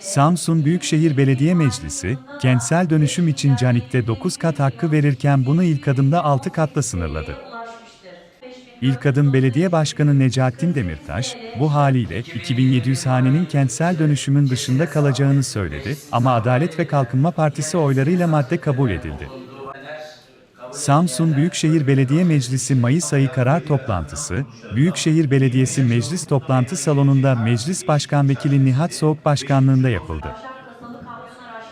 Samsun Büyükşehir Belediye Meclisi, kentsel dönüşüm için Canik'te 9 kat hakkı verirken bunu ilk adımda 6 katla sınırladı. İlk adım Belediye Başkanı Necaettin Demirtaş, bu haliyle 2700 hanenin kentsel dönüşümün dışında kalacağını söyledi ama Adalet ve Kalkınma Partisi oylarıyla madde kabul edildi. Samsun Büyükşehir Belediye Meclisi Mayıs ayı karar toplantısı, Büyükşehir Belediyesi Meclis Toplantı Salonu'nda Meclis Başkan Vekili Nihat Soğuk Başkanlığında yapıldı.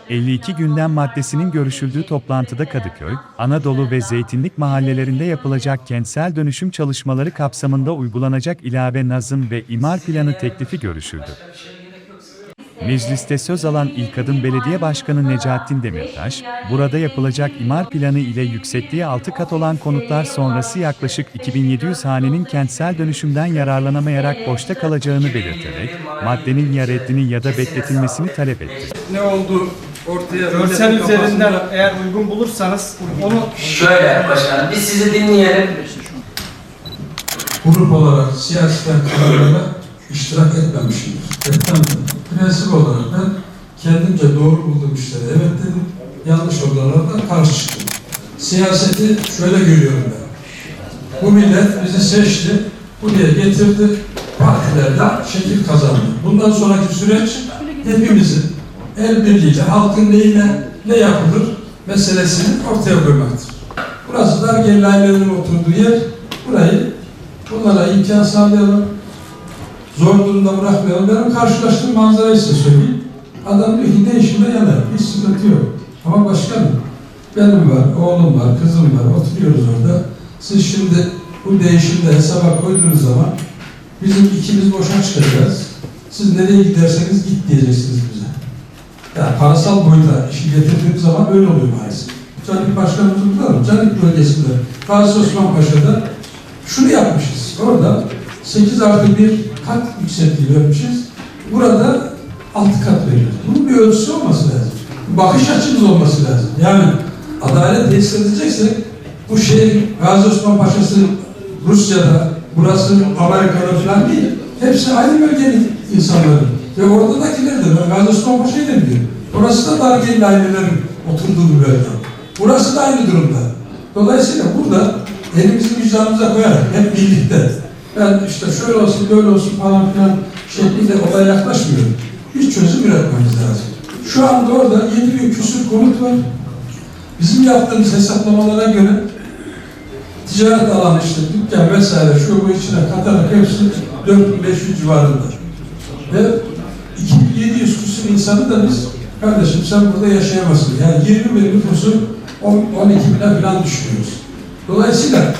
52 gündem maddesinin görüşüldüğü toplantıda Kadıköy, Anadolu ve Zeytinlik mahallelerinde yapılacak kentsel dönüşüm çalışmaları kapsamında uygulanacak ilave nazım ve imar planı teklifi görüşüldü. Mecliste söz alan İlk Adım Belediye Başkanı Necaettin Demirtaş, burada yapılacak imar planı ile yüksekliği 6 kat olan konutlar sonrası yaklaşık 2700 hanenin kentsel dönüşümden yararlanamayarak boşta kalacağını belirterek, maddenin ya reddini ya da bekletilmesini talep etti. ne oldu ortaya Görsel üzerinden eğer uygun bulursanız onu Şöyle başkanım, biz sizi dinleyelim. grup olarak siyasi kararlara iştirak etmemişimdir. Etmedim. Prensip olarak ben kendimce doğru bulduğum işlere evet dedim, yanlış olanlara da karşı çıktım. Siyaseti şöyle görüyorum ben. Bu millet bizi seçti, buraya getirdi, partilerle şekil kazandı. Bundan sonraki süreç hepimizin el birliğiyle halkın neyine ne yapılır meselesini ortaya koymaktır. Burası da gelirlerin oturduğu yer. Burayı bunlara imkan sağlayalım. Zor durumda bırakmayalım. Benim karşılaştığım manzarayı size söyleyeyim. Adam diyor ki değişime yanar. Hiç sıkıntı yok. Ama başkanım benim var, oğlum var, kızım var. Oturuyoruz orada. Siz şimdi bu değişimde hesaba koyduğunuz zaman bizim ikimiz boşa çıkacağız. Siz nereye giderseniz git diyeceksiniz bize. Yani parasal boyuta işi getirdiğim zaman öyle oluyor maalesef. Canik Başkanımız mı? Canik bölgesinde Gazi Osman Paşa'da şunu yapmışız. Orada 8 artı bir kat yüksekliği vermişiz. Burada 6 kat veriyoruz. Bunun bir ölçüsü olması lazım. Bakış açımız olması lazım. Yani adalet tesis edeceksek bu şehir Gazi Osman Paşa'sı Rusya'da, burası Amerika'da falan değil. Hepsi aynı bölgenin insanları. Ve oradakiler de ben Gazi Osman Paşa'yı da biliyorum. Orası da Dargeli ailelerin oturduğu bir bölge. Burası da aynı durumda. Dolayısıyla burada elimizi vicdanımıza koyarak hep birlikte ben işte şöyle olsun böyle olsun falan filan şeklinde olaya yaklaşmıyorum. Bir çözüm üretmemiz lazım. Şu anda orada 7 bin küsur konut var. Bizim yaptığımız hesaplamalara göre ticaret alanı işte dükkan vesaire şu bu içine katarak hepsi 4500 civarında. Ve 2700 küsur insanı da biz kardeşim sen burada yaşayamazsın. Yani 20 bin nüfusu 10, 12 bine falan düşünüyoruz. Dolayısıyla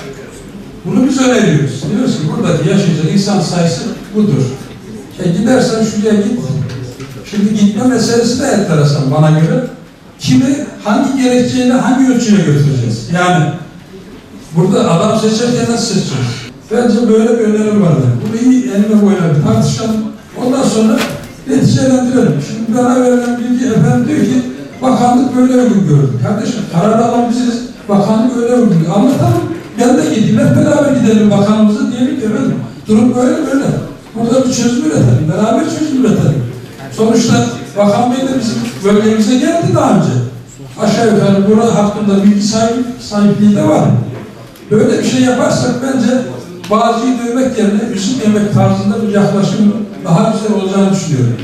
bunu biz öneriyoruz. Diyoruz ki buradaki yaşayacak insan sayısı budur. E gidersen şuraya git. Şimdi gitme meselesi de enteresan bana göre. Kimi hangi gerekçeyle hangi ölçüye götüreceğiz? Yani burada adam seçerken nasıl seçeceğiz? Bence böyle bir önerim var. Bunu iyi eline boyuna bir tartışalım. Ondan sonra neticelendirelim. Şimdi bana verilen bilgi efendim diyor ki bakanlık böyle uygun gördü. Kardeşim karar alan biziz. Bakanlık öyle uygun. Anlatalım. Ben de gideyim. Hep beraber gidelim bakanımıza diyelim ki efendim durum böyle böyle. Burada bir çözüm üretelim. Beraber çözüm üretelim. Sonuçta Bakan Bey de bizim bölgemize geldi daha önce. Aşağı yukarı burada hakkında bilgi sahibi, sahipliği de var. Böyle bir şey yaparsak bence bazıyı dövmek yerine üzüm yemek tarzında bir yaklaşım daha güzel olacağını düşünüyorum.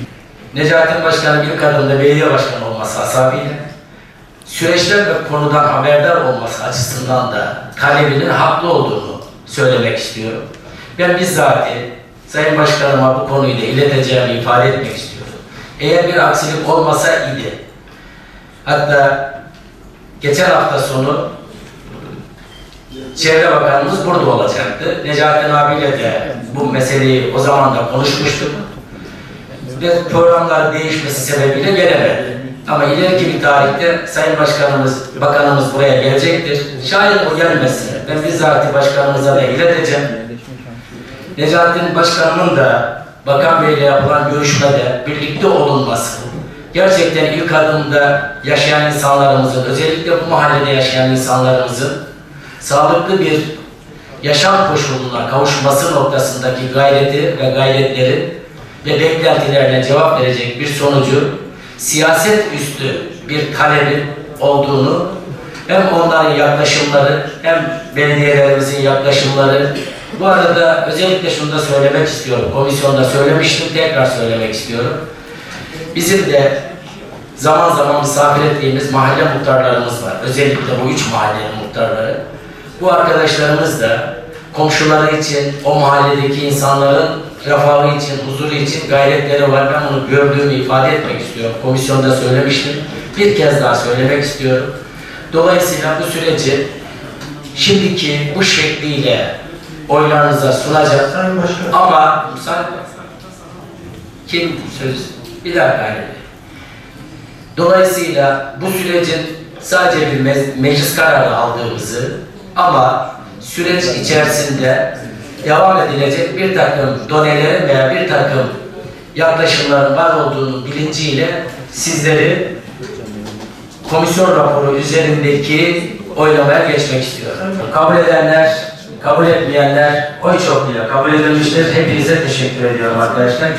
Necaettin Başkan'ın bir kadında belediye başkanı olması hasabıyla süreçler ve konudan haberdar olması açısından da talebinin haklı olduğunu söylemek istiyorum. Ben bizzat Sayın Başkanıma bu konuyu da ileteceğimi ifade etmek istiyorum. Eğer bir aksilik olmasa idi. Hatta geçen hafta sonu Çevre Bakanımız burada olacaktı. Necaettin abiyle de bu meseleyi o zaman da konuşmuştuk. Ve programlar değişmesi sebebiyle gelemedi. Ama ileriki bir tarihte Sayın Başkanımız, Bakanımız buraya gelecektir. Şayet o gelmezse ben bizzat başkanımıza da ileteceğim. Necaettin Başkanımın da Bakan Bey ile yapılan görüşmede birlikte olunması, gerçekten ilk adımda yaşayan insanlarımızın, özellikle bu mahallede yaşayan insanlarımızın sağlıklı bir yaşam koşuluna kavuşması noktasındaki gayreti ve gayretleri ve beklentilerine cevap verecek bir sonucu siyaset üstü bir talebin olduğunu hem onların yaklaşımları hem belediyelerimizin yaklaşımları bu arada özellikle şunu da söylemek istiyorum. Komisyonda söylemiştim, tekrar söylemek istiyorum. Bizim de zaman zaman misafir ettiğimiz mahalle muhtarlarımız var. Özellikle bu üç mahallenin muhtarları. Bu arkadaşlarımız da komşuları için, o mahalledeki insanların refahı için, huzuru için gayretleri var. Ben bunu gördüğümü ifade etmek istiyorum. Komisyonda söylemiştim. Bir kez daha söylemek istiyorum. Dolayısıyla bu süreci şimdiki bu şekliyle oylarınıza sunacak. Ama müsaade kim söz? Bir dakika. Dolayısıyla bu sürecin sadece bir me- meclis kararı aldığımızı ama süreç içerisinde devam edilecek bir takım donelerin veya bir takım yaklaşımların var olduğunu bilinciyle sizleri komisyon raporu üzerindeki oylamaya geçmek istiyorum. Kabul edenler, kabul etmeyenler oy çokluğuyla kabul edilmiştir. Hepinize teşekkür ediyorum arkadaşlar.